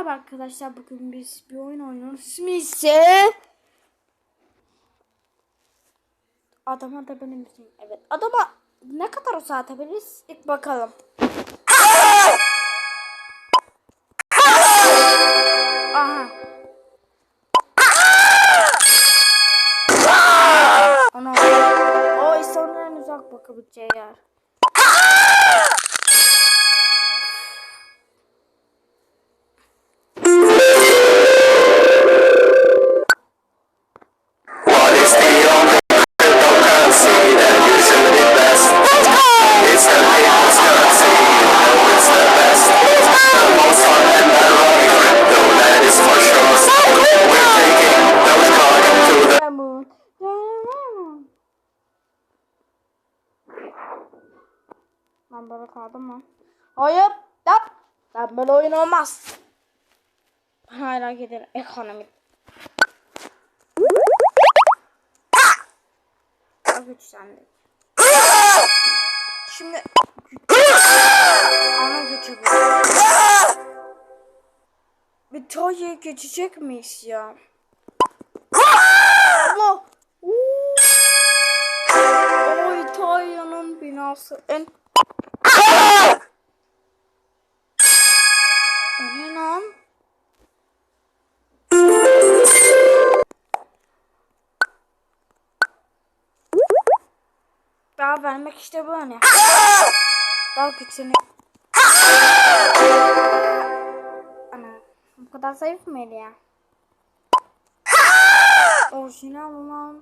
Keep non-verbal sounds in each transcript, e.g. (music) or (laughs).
Merhaba arkadaşlar bugün biz bir oyun oynuyoruz. İsmi ise Adama da benim ismim. Evet. Adama ne kadar o atabiliriz? İlk bakalım. Aha. Ana. O insanların uzak bakabileceği yer. Ben böyle kaldım mı? Hayır. Yap. Ben böyle oyun olmaz. Hala gidelim. Ekonomi. Daha güçlendik. Şimdi ana gücü bu. Bir Toya'ya geçecek miyiz ya? Allah! Uuu! O İtalya'nın binası en... Daha vermek işte böyle. Daha güçlü. Ana, bu kadar zayıf mıydı ya? Orijinal olan.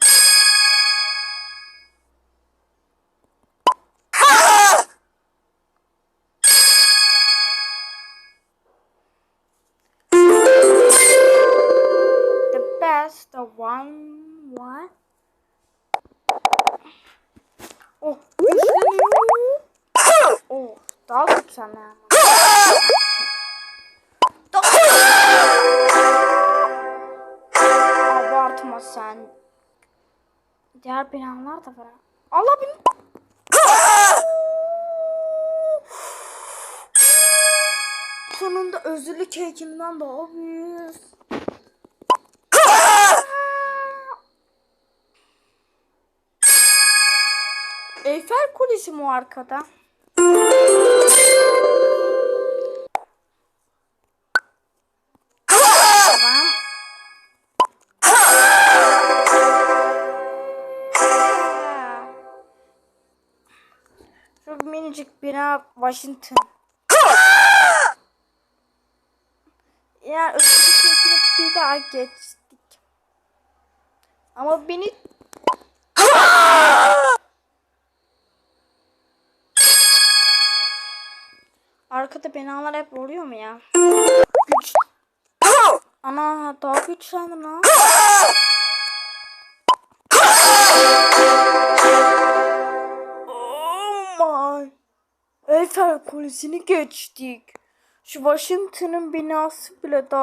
The best, the one, Oh, daha güçleniyor. Abartma sen. Diğer binalar da var. Allah bin. Sonunda özürlü kekimden daha büyük. Eyfel Kulesi mi arkada? Bina Washington. Yani öteki kekini bir daha geçtik. Ama beni Arkada binalar hep oluyor mu ya? Güç. Ana daha güçlendim lan. Eiffel Kulesi'ni geçtik. Şu Washington'ın binası bile daha...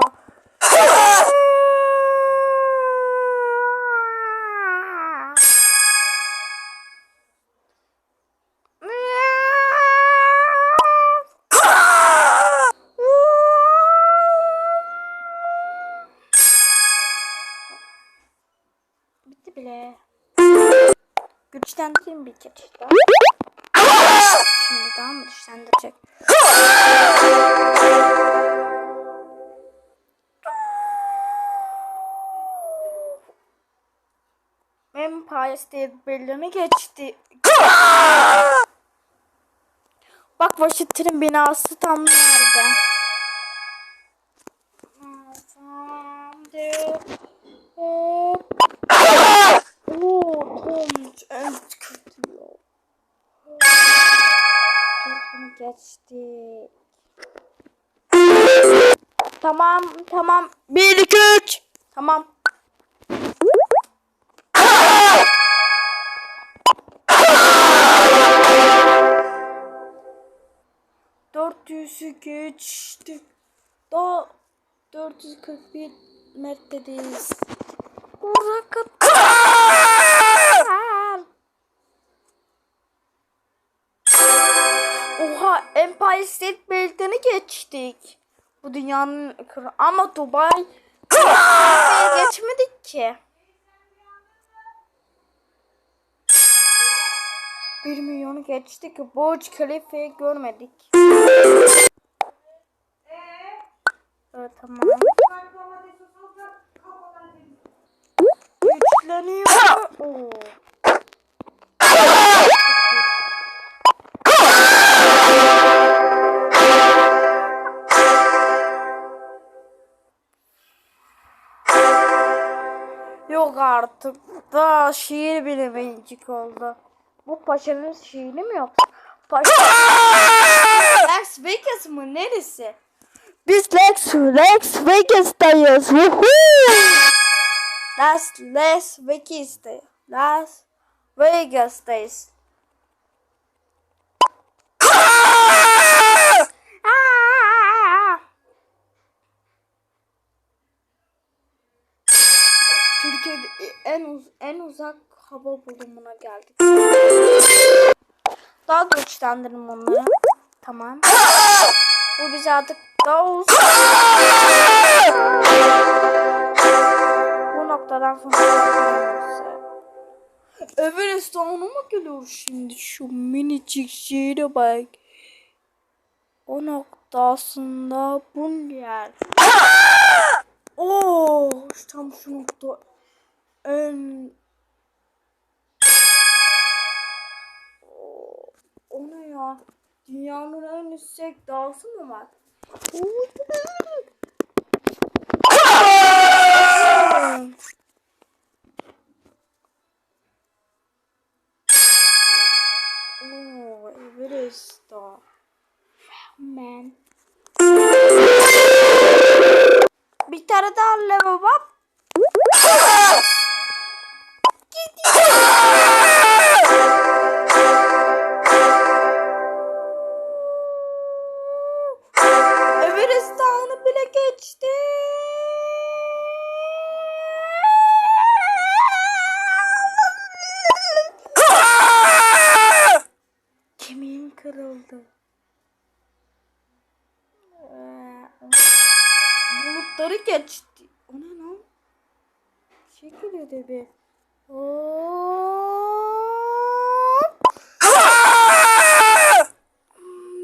Bitti bile. Güçlendireyim bir kere daha. Daha mı güçlendirecek? Empire State Building'i geçti. Bak Washington'ın binası tam nerede? Oo, Tom geçtik. Tamam, tamam. 1 2 3. Tamam. Dört yüzü geçtik. Daha 441 mertedeyiz. Oraya. Empire State Building'i geçtik. Bu dünyanın. Ama Dubai geçmedik ki. 1 milyonu geçtik. Burj Khalifa'yı görmedik. Yok artık. Daha şiir bile bencik oldu. Bu paşanın şiiri mi yoksa? Paşa... (laughs) Las Vegas mı? Neresi? Biz Las, Las Vegas'tayız. Las, Las Vegas'tayız. Las Vegas'tayız. Türkiye'de en uz en uzak hava bulumuna geldik. Daha güçlendirin onları. Tamam. Bu bize artık daha uzak. Bu noktadan sonra (laughs) Everest Dağı'na mı geliyor şimdi? Şu minicik şehre bak. O noktasında bun yer. (laughs) Oo, tam şu nokta Oo, o ne ya? Dünyanın en yüksek dağısı mı var? Oo. Everest Dağı. Man. Bir tane daha level var. Kırıldı. Bulutları geçti. O ne lan? Şey geliyor. Hop.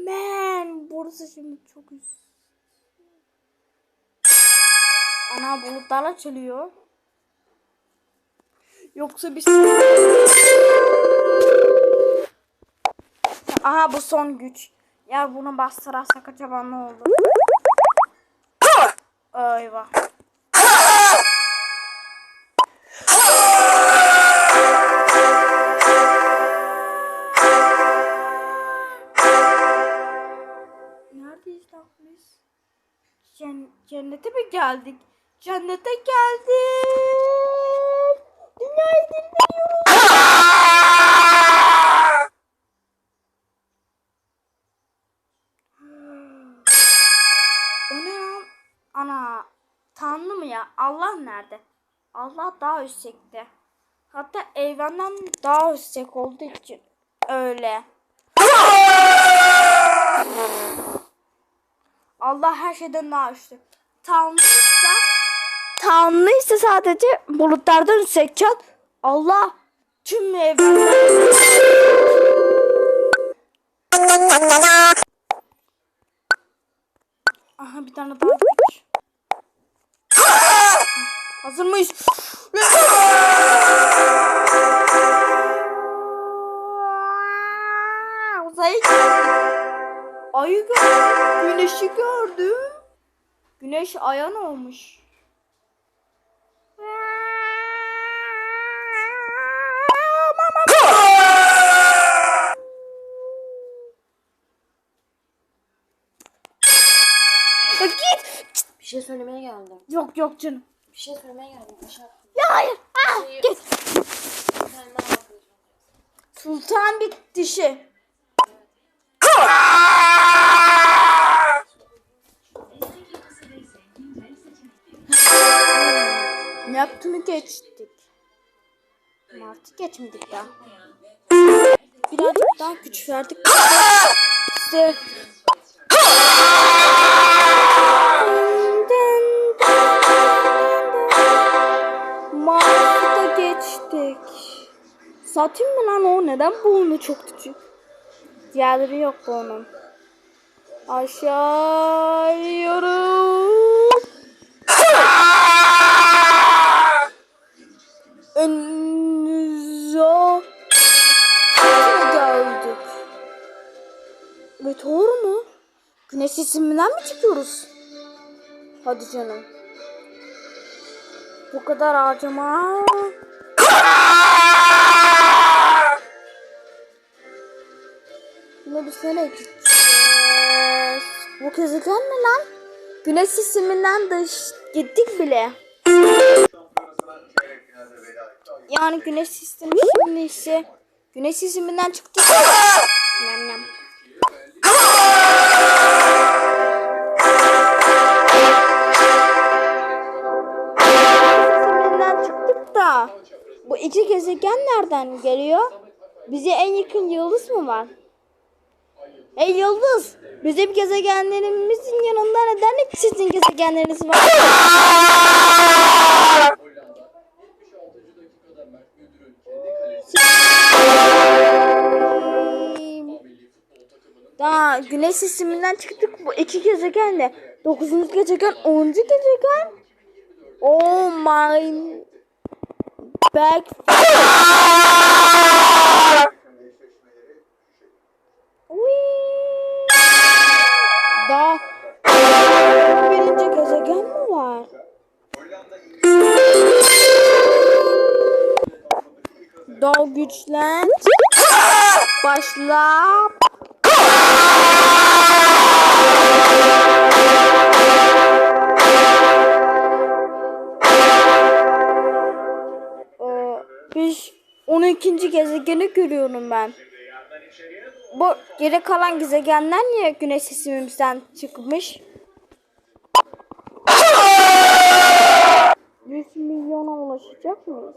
Man, burası şimdi çok üst. Ana bulutlar açılıyor. Yoksa bir Aha bu son güç. Ya bunu bastırarsak acaba ne olur? Eyvah. Neredeyiz lan biz? Cen cennete mi geldik? Cennete geldik. Allah nerede? Allah daha yüksekte. Hatta evren'den daha yüksek olduğu için öyle. Allah her şeyden daha üstü. Tanrıysa Tanrıysa sadece bulutlardan yüksekçen Allah tüm evrenden Aha bir tane daha güç. (laughs) Hazır mıyız? Uzaya gittik. Ayı gördüm. Güneşi gördüm. Güneş aya ne olmuş? Git. Bir şey söylemeye geldim. Yok yok canım. Bir şey söylemeye geldim. Aşağı. Ya hayır. Ah, Şey- git. Sultan bir dişi. Ne yaptığını geçtik. Martı geçmedik ya. Birazcık daha güç verdik. İşte Satayım mı lan o? Neden boğunu çok küçük? Diğerleri yok bu onun. Aşağı iniyorum. Enzo. geldik. Meteor mu? Güneş sisteminden mi çıkıyoruz? Hadi canım. Bu kadar harcama. Bir sene gideceğiz. Bu gezegen mi lan? Güneş sisteminden de gittik bile. Yani güneş sistemi şimdi ise güneş sisteminden çıktık. Da bu iki gezegen nereden geliyor? Bize en yakın yıldız mı var? Ey yıldız, bizim gezegenlerimizin yanında neden hep sizin gezegenleriniz var? Daha güneş sisteminden çıktık bu iki gezegenle. Dokuzuncu gezegen, onuncu gezegen. Oh my back. Daha güçlen. Başla. Ee, Biz 12. gezegeni görüyorum ben. Bu geri kalan gezegenler niye güneş sistemimizden çıkmış? 100 milyona ulaşacak mıyız?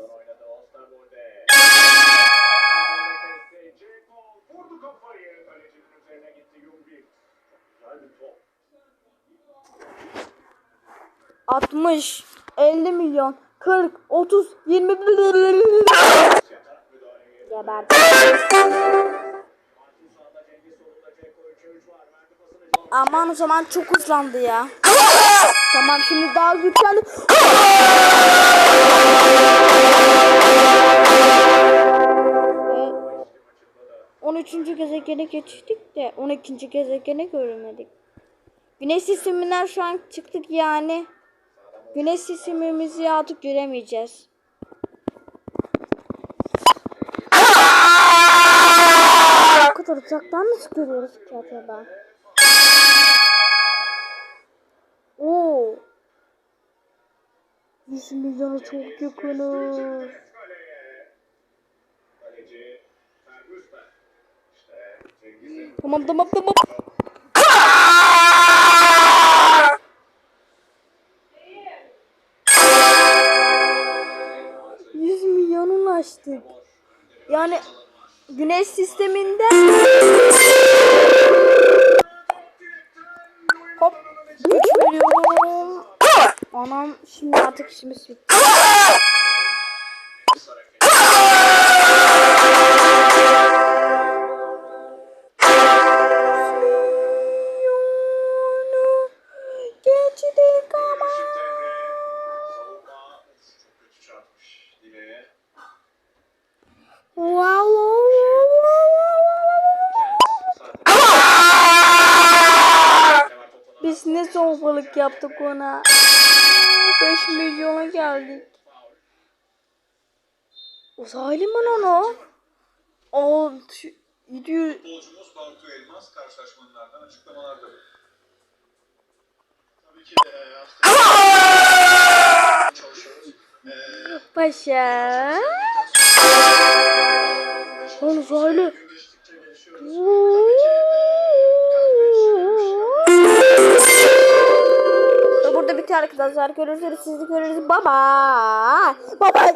60, 50 milyon, 40, 30, 20 Geberdim. Aman o zaman çok hızlandı ya. tamam şimdi daha güçlendi. Ee, 13. gezegene geçtik de 12. gezegene göremedik. Güneş sisteminden şu an çıktık yani. Güneş sistemimizi artık göremeyeceğiz. Bu kadar uzaktan nasıl görüyoruz ki acaba? Oo. 100 milyona çok yakınız. Tamam tamam tamam. Yüz milyon ulaştık. Yani güneş sisteminde hop 3 milyon anam şimdi artık işimiz bitti. Yaptık ona. 5 milyona geldik. Uzaylı mı lan o? O 700 Futbolcumuz Bartu Elmas karşılaşmanlardan açıklamalarda. Tabii ki de aslında çalışıyoruz. Paşa. Lan uzaylı. Arkadaşlar. Görüşürüz. Sizi görürüz. Bye bye.